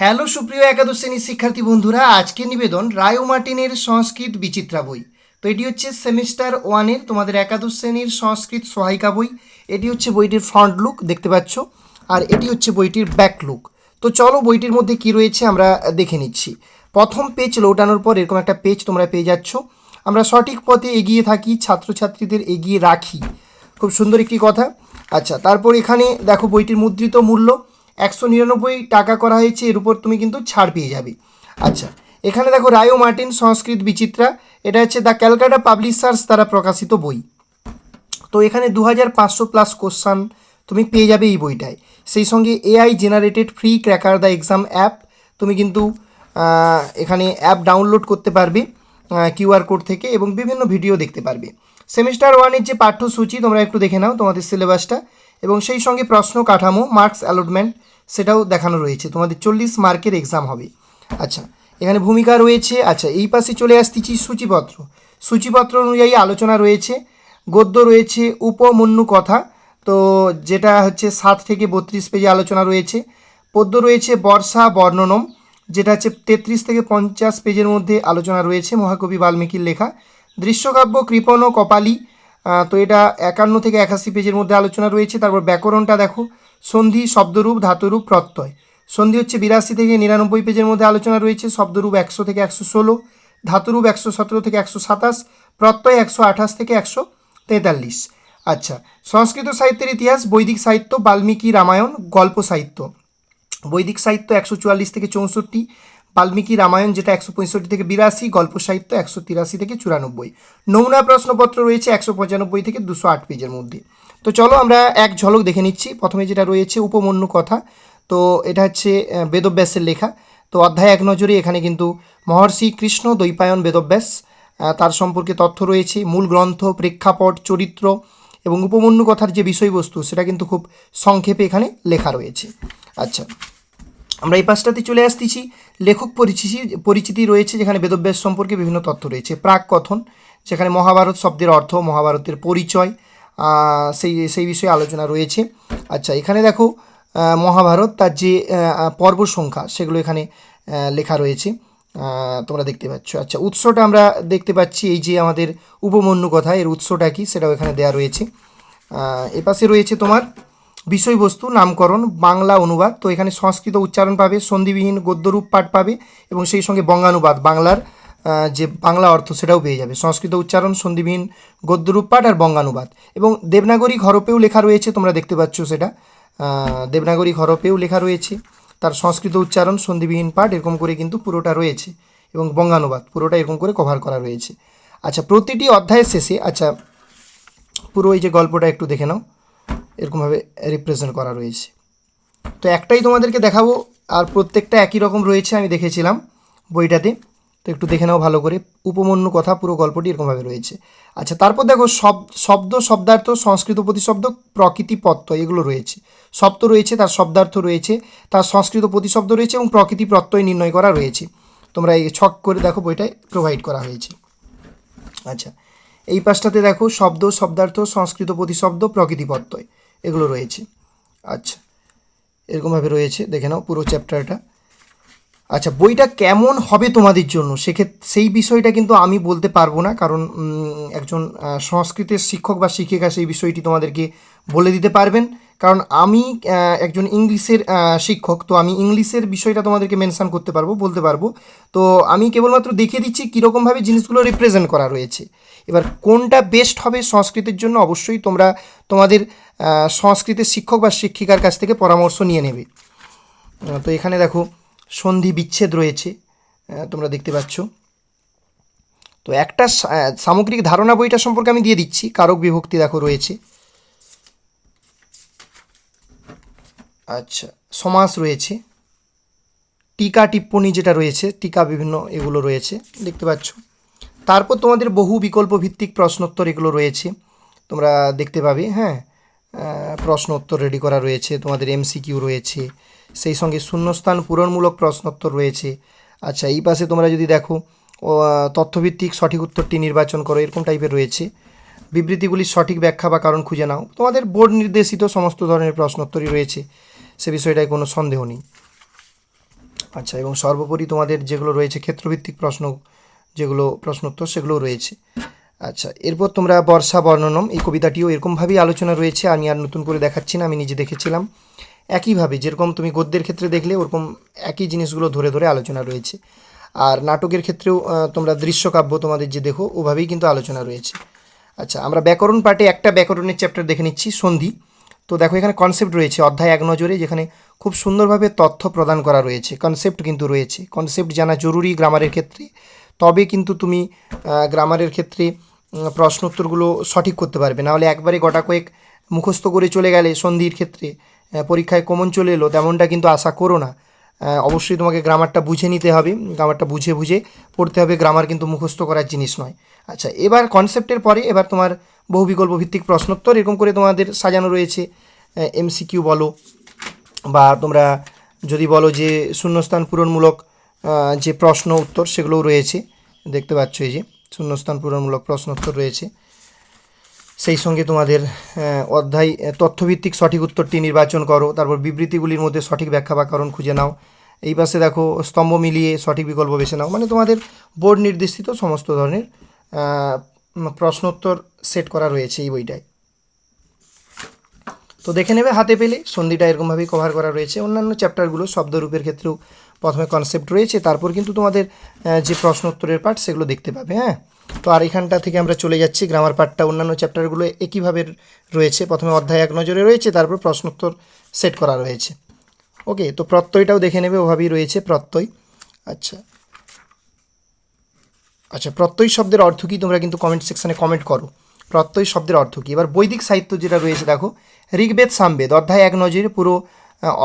Hello সুপ্রিয় একাদশ শ্রেণির শিক্ষার্থী বন্ধুরা আজকে নিবেদন রায় মার্টিনের সংস্কৃত বিচিত্রা বই। তো এটি হচ্ছে সেমিস্টার ওয়ানের তোমাদের একাদশ শ্রেণির সংস্কৃত সহায়িকা বই। এটি হচ্ছে বইটির ফ্রন্ট লুক, দেখতে পাচ্ছ, আর এটি হচ্ছে বইটির ব্যাক লুক। তো চলো বইটির মধ্যে কি রয়েছে আমরা দেখে নিচ্ছি। প্রথম পেজ লোটানোর পর এরকম একটা পেজ তোমরা পেয়ে যাচ্ছ। আমরা সঠিক পথে এগিয়ে থাকি, ছাত্রছাত্রীদের এগিয়ে রাখি। খুব সুন্দর একটি কথা। আচ্ছা তারপর এখানে দেখো বইটির মুদ্রিত মূল্য। একশো নিরানব্বই টাকা করা হয়েছে, এর উপর তুমি কিন্তু ছাড় পেয়ে যাবে। আচ্ছা এখানে দেখো রায়ো মার্টিন, সংস্কৃত বিচিত্রা, এটা হচ্ছে দ্য ক্যালকাটা পাবলিশার্স দ্বারা প্রকাশিত বই। তো এখানে দু হাজার পাঁচশো প্লাস কোশ্চান তুমি পেয়ে যাবে এই বইটায়। সেই সঙ্গে AI generated free cracker the exam app তুমি কিন্তু এখানে অ্যাপ ডাউনলোড করতে পারবে কিউআর কোড থেকে এবং বিভিন্ন ভিডিও দেখতে পারবে। সেমিস্টার ওয়ানের যে পাঠ্যসূচি, তোমরা একটু দেখে নাও তোমাদের সিলেবাসটা এবং সেই সঙ্গে প্রশ্ন কাঠামো মার্কস অ্যালটমেন্ট সেটাও দেখানো রয়েছে। তোমাদের চল্লিশ মার্কের এক্সাম হবে। আচ্ছা এখানে ভূমিকা রয়েছে। আচ্ছা এই পাশে চলে আসতেছি সূচিপত্র। সূচিপত্র অনুযায়ী আলোচনা রয়েছে। গদ্য রয়েছে, উপমন্যু কথা। তো যেটা হচ্ছে সাত থেকে বত্রিশ পেজে আলোচনা রয়েছে। পদ্য রয়েছে, বর্ষা বর্ণনম। যেটা হচ্ছে তেত্রিশ থেকে পঞ্চাশ পেজের মধ্যে আলোচনা রয়েছে মহাকবি বাল্মীকির লেখা। দৃশ্যকাব্য, কৃপণ, কপালী তো এটা একান্ন থেকে একাশি পেজের মধ্যে আলোচনা রয়েছে। তারপর ব্যাকরণটা দেখো। সন্ধি, শব্দরূপ, ধাতুরূপ, প্রত্যয়। সন্ধি হচ্ছে বিরাশি থেকে নিরানব্বই পেজের মধ্যে আলোচনা রয়েছে। শব্দরূপ একশো থেকে একশো ষোলো, ধাতুরূপ একশো সতেরো থেকে একশো সাতাশ, প্রত্যয় একশো আঠাশ থেকে একশো তেতাল্লিশ। আচ্ছা সংস্কৃত সাহিত্যের ইতিহাস, বৈদিক সাহিত্য, বাল্মীকি রামায়ণ, গল্প সাহিত্য। বৈদিক সাহিত্য একশো চুয়াল্লিশ থেকে চৌষট্টি বাল্মীকি রামায়ণ, যেটা একশো পঁয়ষট্টি থেকে বিরাশি, গল্প সাহিত্য একশো তিরাশি থেকে চুরানব্বই। নমুনা প্রশ্নপত্র রয়েছে একশো পঁচানব্বই থেকে দুশো আট পেজের মধ্যে। তো চলো আমরা এক ঝলক দেখে নিচ্ছি। প্রথমে যেটা রয়েছে উপমন্যু কথা, তো এটা হচ্ছে বেদব্যাসের লেখা। তো অধ্যায় এক নজরে এখানে কিন্তু মহর্ষি কৃষ্ণ দ্বৈপায়ন বেদব্যাস তার সম্পর্কে তথ্য রয়েছে, মূল গ্রন্থ, প্রেক্ষাপট, চরিত্র এবং উপমন্যু কথার যে বিষয়বস্তু, সেটা কিন্তু খুব সংক্ষেপে এখানে লেখা রয়েছে। আচ্ছা আমরা এই পাশটাতে চলে আসতেছি। লেখক পরিচিতি পরিচিতি রয়েছে যেখানে বেদব্যাস সম্পর্কে বিভিন্ন তথ্য রয়েছে। প্রাক কথন যেখানে মহাভারত শব্দের অর্থ মহাভারতের পরিচয় সেই সেই বিষয়ে আলোচনা রয়েছে। আচ্ছা এখানে দেখো মহাভারত তার যে পর্ব সংখ্যা সেগুলো এখানে লেখা রয়েছে। তোমরা দেখতে পাচ্ছ। আচ্ছা উৎসটা আমরা দেখতে পাচ্ছি এই যে আমাদের উপমন্যু কথা এর উৎসটা কি সেটাও এখানে দেওয়া রয়েছে। আহ, এপাশে রয়েছে তোমার বিষয়বস্তু, নামকরণ, বাংলা অনুবাদ, তো এখানে সংস্কৃত উচ্চারণ পাবে, সন্ধিবিহীন গদ্যরূপ পাঠ পাবে এবং সেই সঙ্গে বঙ্গানুবাদ, বাংলার যে বাংলা অর্থ সেটাও পেয়ে যাবে। সংস্কৃত উচ্চারণ, সন্ধিবিহীন গদ্যরূপ পাঠ আর বঙ্গানুবাদ। এবং দেবনাগরী হরপেও লেখা রয়েছে, তোমরা দেখতে পাচ্ছ সেটা। দেবনাগরী হরপেও লেখা রয়েছে। তার সংস্কৃত উচ্চারণ, সন্ধিবিহীন পাঠ, এরকম করে কিন্তু পুরোটা রয়েছে এবং বঙ্গানুবাদ, পুরোটা এরকম করে কভার করা রয়েছে। আচ্ছা প্রতিটি অধ্যায়ের শেষে আচ্ছা পুরো এই যে গল্পটা একটু দেখে নাও। এরকমভাবে রিপ্রেজেন্ট করা রয়েছে। তো একটাই তোমাদেরকে দেখাবো, আর প্রত্যেকটা একই রকম রয়েছে, আমি দেখেছিলাম বইটাতে। তো একটু দেখে নাও ভালো করে, উপমন্যু কথা, পুরো গল্পটি এরকমভাবে রয়েছে। আচ্ছা তারপর দেখো শব শব্দ, শব্দার্থ, সংস্কৃত প্রতিশব্দ, প্রকৃতি প্রত্যয়, এগুলো রয়েছে। শব্দ রয়েছে, তার শব্দার্থ রয়েছে, তার সংস্কৃত প্রতিশব্দ রয়েছে এবং প্রকৃতি প্রত্যয় নির্ণয় করা রয়েছে। তোমরা এই ছক করে দেখো, বইটায় প্রোভাইড করা হয়েছে। আচ্ছা এই পাশটাতে দেখো, শব্দ, শব্দার্থ, সংস্কৃত প্রতিশব্দ, প্রকৃতি প্রত্যয়। এগুলো রয়েছে। আচ্ছা এরকমভাবে রয়েছে। দেখে নাও পুরো চ্যাপ্টারটা। আচ্ছা বইটা কেমন হবে তোমাদের জন্য? সেক্ষেত্রে সেই বিষয়টা কিন্তু আমি বলতে পারব না, কারণ একজন সংস্কৃতের শিক্ষক বা শিক্ষিকা সেই বিষয়টি তোমাদেরকে বলে দিতে পারবেন। কারণ আমি একজন ইংলিশের শিক্ষক, তো আমি ইংলিশের বিষয়টা তোমাদেরকে মেনশান করতে পারব, বলতে পারব। তো আমি কেবলমাত্র দেখিয়ে দিচ্ছি কীরকমভাবে জিনিসগুলো রিপ্রেজেন্ট করা রয়েছে। এবার কোনটা বেস্ট হবে সংস্কৃতের জন্য অবশ্যই তোমরা তোমাদের সংস্কৃতের শিক্ষক বা শিক্ষিকার কাছ থেকে পরামর্শ নিয়ে নেবে। তো এখানে দেখো সন্ধি বিচ্ছেদ রয়েছে তোমরা দেখতে পাচ্ছ। তো একটা সামগ্রিক ধারণা বইটা সম্পর্কে আমি দিয়ে দিচ্ছি, কারক বিভক্তি দেখো রয়েছে। আচ্ছা সমাস রয়েছে। টিকা টিপ্পণী যেটা রয়েছে, টিকা বিভিন্ন এগুলো রয়েছে, দেখতে পাচ্ছ। তারপর তোমাদের বহু বিকল্প ভিত্তিক প্রশ্নোত্তর এগুলো রয়েছে। তোমরা দেখতে পাবে হ্যাঁ? প্রশ্ন উত্তর রেডি করা রয়েছে, তোমাদের এমসিকিউ রয়েছে, সেই সঙ্গে শূন্যস্থান পূরণমূলক প্রশ্নোত্তর রয়েছে। আচ্ছা এই পাশে তোমরা যদি দেখো তথ্যভিত্তিক সঠিক উত্তরটি নির্বাচন করো, এরকম টাইপের রয়েছে। বিবৃতিগুলির সঠিক ব্যাখ্যা বা কারণ খুঁজে নাও। তোমাদের বোর্ড নির্দেশিত সমস্ত ধরনের প্রশ্নোত্তরই রয়েছে, সে বিষয়টায় কোনো সন্দেহ নেই। আচ্ছা এবং সর্বোপরি তোমাদের যেগুলো রয়েছে ক্ষেত্রভিত্তিক প্রশ্ন যেগুলো প্রশ্নোত্তর সেগুলোও রয়েছে। আচ্ছা এরপর তোমরা বর্ষা বর্ণনম, এই কবিতাটিও এরকমভাবেই আলোচনা রয়েছে, আমি আর নতুন করে দেখাচ্ছি না, আমি নিজে দেখেছিলাম। একইভাবে যেরকম তুমি গদ্যের ক্ষেত্রে দেখলে, ওরকম একই জিনিসগুলো ধরে ধরে আলোচনা রয়েছে। আর নাটকের ক্ষেত্রেও তোমরা দৃশ্যকাব্য তোমাদের যে দেখো, ওভাবেই কিন্তু আলোচনা রয়েছে। আচ্ছা আমরা ব্যাকরণ পার্টে একটা ব্যাকরণের চ্যাপ্টার দেখে নিচ্ছি, সন্ধি। তো দেখো, এখানে কনসেপ্ট রয়েছে, অধ্যায় এক নজরে, যেখানে খুব সুন্দরভাবে তথ্য প্রদান করা রয়েছে কনসেপ্ট কিন্তু রয়েছে। কনসেপ্ট জানা জরুরি গ্রামারের ক্ষেত্রে। তবে কিন্তু তুমি গ্রামারের ক্ষেত্রে প্রশ্ন উত্তরগুলো সঠিক করতে পারবে। নাহলে একবারে গোটা কয়েক মুখস্থ করে চলে গেলে সন্ধির ক্ষেত্রে পরীক্ষায় কমন চলে এলো, তেমনটা কিন্তু আশা করো না। অবশ্যই তোমাকে গ্রামারটা বুঝে নিতে হবে, গ্রামারটা বুঝে বুঝে পড়তে হবে, গ্রামার কিন্তু মুখস্থ করার জিনিস নয়। আচ্ছা এবার কনসেপ্টের পরে, এবার তোমার বহু বিকল্প ভিত্তিক প্রশ্নোত্তর, এরকম করে তোমাদের সাজানো রয়েছে এমসিকিউ বলো, বা তোমরা যদি বলো যে শূন্যস্থান পূরণমূলক যে প্রশ্ন উত্তর সেগুলোও রয়েছে, দেখতে পাচ্ছ এই যে শূন্যস্থান পূরণমূলক প্রশ্ন উত্তর রয়েছে। সেই সঙ্গে তোমাদের অধ্যায় তথ্যভিত্তিক সঠিক উত্তরটি নির্বাচন করো, তারপর বিবৃতিগুলির মধ্যে সঠিক ব্যাখ্যা বা কারণ খুঁজে নাও। এই পাশে দেখো, স্তম্ভ মিলিয়ে সঠিক বিকল্প বেছে নাও। মানে তোমাদের বোর্ড নির্দেশিত সমস্ত ধরনের প্রশ্নোত্তর সেট করা রয়েছে এই বইটায়। তো দেখে নেবে, হাতে পেলে। সন্ধিটা এরকমভাবেই কভার করা রয়েছে। অন্যান্য চ্যাপ্টারগুলো শব্দরূপের ক্ষেত্রেও প্রথমে কনসেপ্ট রয়েছে। তারপর কিন্তু তোমাদের যে প্রশ্ন উত্তরের পার্ট সেগুলো দেখতে পাবে হ্যাঁ? তো আর এখানটা থেকে আমরা চলে যাচ্ছি। গ্রামার পার্টটা অন্যান্য চ্যাপ্টারগুলো একইভাবে রয়েছে। প্রথমে অধ্যায় এক নজরে রয়েছে, তারপর প্রশ্নোত্তর সেট করা রয়েছে। ওকে তো প্রত্যয়টাও দেখে নেবে, ওভাবেই রয়েছে প্রত্যয়। আচ্ছা। আচ্ছা প্রত্যয় শব্দের অর্থ কী? তোমরা কিন্তু কমেন্ট সেকশানে কমেন্ট করো। প্রত্যয় শব্দের অর্থ কী? এবার বৈদিক সাহিত্য যেটা রয়েছে, দেখো, ঋগ্বেদ, সামবেদ, অধ্যায় এক নজরে, পুরো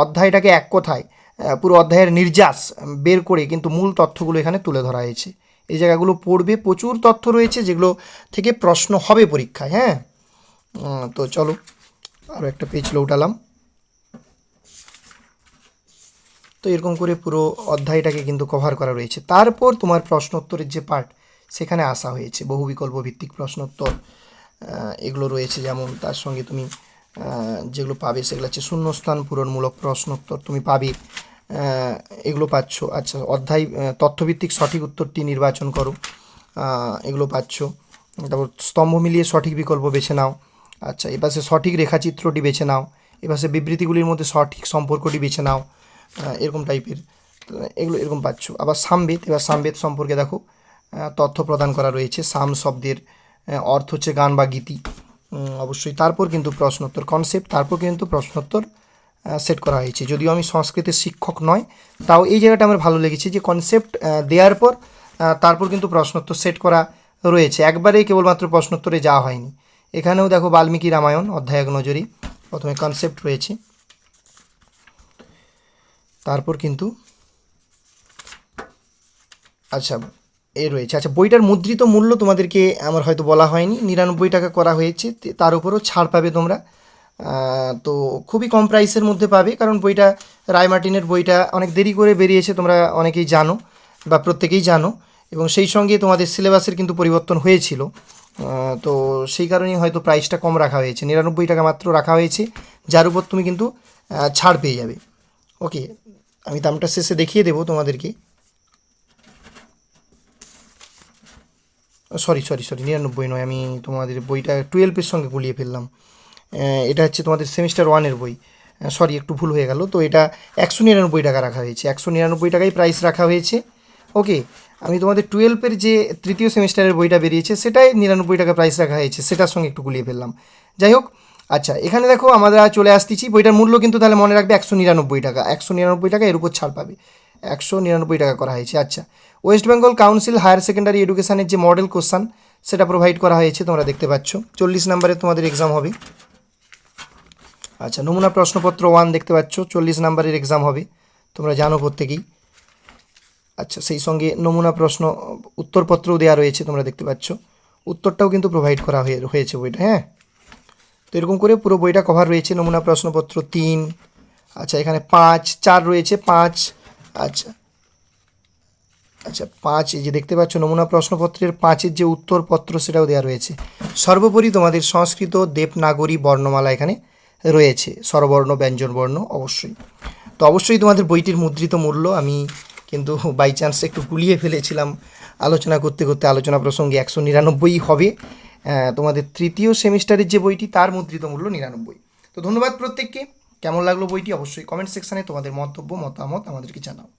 অধ্যায়টাকে এক কথায় পুরো অধ্যায়ের নির্যাস বের করে কিন্তু মূল তথ্যগুলো এখানে তুলে ধরা হয়েছে। এই জায়গাগুলো পড়বে, প্রচুর তথ্য রয়েছে যেগুলো থেকে প্রশ্ন হবে পরীক্ষায় হ্যাঁ? তো চলো আরও একটা পেজ উঠালাম তো এরকম করে পুরো অধ্যায়টাকে কিন্তু কভার করা রয়েছে। তারপর তোমার প্রশ্নোত্তরের যে পার্ট সেখানে আসা হয়েছে, বহু বিকল্প ভিত্তিক প্রশ্নোত্তর। এগুলো রয়েছে। যেমন তার সঙ্গে তুমি যেগুলো পাবে সেগুলো হচ্ছে শূন্যস্থান পূরণমূলক প্রশ্নোত্তর তুমি পাবে। এগুলো পাচ্ছ। আচ্ছা অধ্যায় তথ্যভিত্তিক সঠিক উত্তরটি নির্বাচন করো। এগুলো পাচ্ছ। তারপর স্তম্ভ মিলিয়ে সঠিক বিকল্প বেছে নাও। আচ্ছা এপাশে সঠিক রেখাচিত্রটি বেছে নাও। এপাশে বিবৃতিগুলির মধ্যে সঠিক সম্পর্কটি বেছে নাও। এরকম টাইপের এগুলো এরকম পাচ্ছ। আবার সামবেদ, এবার সামবেদ সম্পর্কে দেখো। তথ্য প্রদান করা রয়েছে। সাম শব্দের অর্থ হচ্ছে গান বা গীতি। অবশ্যই তারপর কিন্তু প্রশ্নোত্তর কনসেপ্ট তারপর কিন্তু প্রশ্নোত্তর সেট করা হয়েছে। যদিও আমি সংস্কৃতের শিক্ষক নয়, তাও এই জায়গাটা আমার ভালো লেগেছে যে কনসেপ্ট দেওয়ার পর তারপর কিন্তু প্রশ্নোত্তর সেট করা রয়েছে। একবারেই কেবলমাত্র প্রশ্নোত্তরে যাওয়া হয়নি। এখানেও দেখো বাল্মীকি রামায়ণ অধ্যায় এক নজরই প্রথমে কনসেপ্ট রয়েছে। তারপর কিন্তু আচ্ছা এ রয়েছে। আচ্ছা বইটার মুদ্রিত মূল্য তোমাদেরকে আমার হয়তো বলা হয়নি। নিরানব্বই টাকা করা হয়েছে। তার উপরও ছাড় পাবে তোমরা। তো খুবই কম প্রাইসের মধ্যে পাবে, কারণ বইটা রায় মার্টিনের বইটা অনেক দেরি করে বেরিয়েছে, তোমরা অনেকেই জানো বা প্রত্যেকেই জানো। এবং সেই সঙ্গে তোমাদের সিলেবাসের কিন্তু পরিবর্তন হয়েছিল। তো সেই কারণেই হয়তো প্রাইসটা কম রাখা হয়েছে। নিরানব্বই টাকা মাত্র রাখা হয়েছে, যার উপর তুমি কিন্তু ছাড় পেয়ে যাবে। ওকে, আমি দামটা শেষে দেখিয়ে দেবো তোমাদেরকে। সরি সরি সরি, নিরানব্বই নয়। আমি তোমাদের বইটা টুয়েলভের সঙ্গে গুলিয়ে ফেললাম। এটা হচ্ছে তোমাদের সেমিস্টার ওয়ানের বই। সরি, একটু ভুল হয়ে গেল। তো এটা একশো নিরানব্বই টাকা রাখা হয়েছে। একশো নিরানব্বই টাকাই প্রাইস রাখা হয়েছে। ওকে আমি তোমাদের টুয়েলভের যে তৃতীয় সেমিস্টারের বইটা বেরিয়েছে, সেটাই নিরানব্বই টাকা প্রাইস রাখা হয়েছে। সেটার সঙ্গে একটু গুলিয়ে ফেললাম। যাই হোক আচ্ছা এখানে দেখো আমরা চলে আসতেছি। বইটার মূল্য কিন্তু তাহলে মনে রাখবে একশো নিরানব্বই টাকা। একশো নিরানব্বই টাকা এর উপর ছাড় পাবে। একশো নিরানব্বই টাকা করা হয়েছে। আচ্ছা West Bengal council higher secondary এডুকেশনের যে মডেল কোশ্চান সেটা প্রোভাইড করা হয়েছে, তোমরা দেখতে পাচ্ছ। চল্লিশ নম্বরে তোমাদের এক্সাম হবে। আচ্ছা নমুনা প্রশ্নপত্র ওয়ান দেখতে পাচ্ছ, চল্লিশ নাম্বারের এক্সাম হবে। তোমরা জানো প্রত্যেকেই। আচ্ছা সেই সঙ্গে নমুনা প্রশ্ন, উত্তরপত্রও দেওয়া রয়েছে, তোমরা দেখতে পাচ্ছ। উত্তরটাও কিন্তু প্রোভাইড করা হয়ে, হয়েছে বইটা হ্যাঁ? তো এরকম করে পুরো বইটা কভার রয়েছে, নমুনা প্রশ্নপত্র তিন। আচ্ছা এখানে পাঁচ, চার রয়েছে, পাঁচ। আচ্ছা আচ্ছা পাঁচ যে দেখতে পাচ্ছ নমুনা প্রশ্নপত্রের পাঁচের যে উত্তরপত্র সেটাও দেওয়া রয়েছে। সর্বোপরি তোমাদের সংস্কৃত দেবনাগরী বর্ণমালা এখানে রয়েছে। স্বরবর্ণ, ব্যঞ্জনবর্ণ, অবশ্যই। তো অবশ্যই তোমাদের বইটির মুদ্রিত মূল্য আমি কিন্তু বাই চান্স একটু গুলিয়ে ফেলেছিলাম। আলোচনা করতে করতে আলোচনা প্রসঙ্গে একশো নিরানব্বই হবে। তোমাদের তৃতীয় সেমিস্টারের যে বইটি তার মুদ্রিত মূল্য নিরানব্বই। তো ধন্যবাদ প্রত্যেককে। কেমন লাগল বইটি? অবশ্যই কমেন্ট সেকশানে তোমাদের মন্তব্য, মতামত আমাদেরকে জানাও।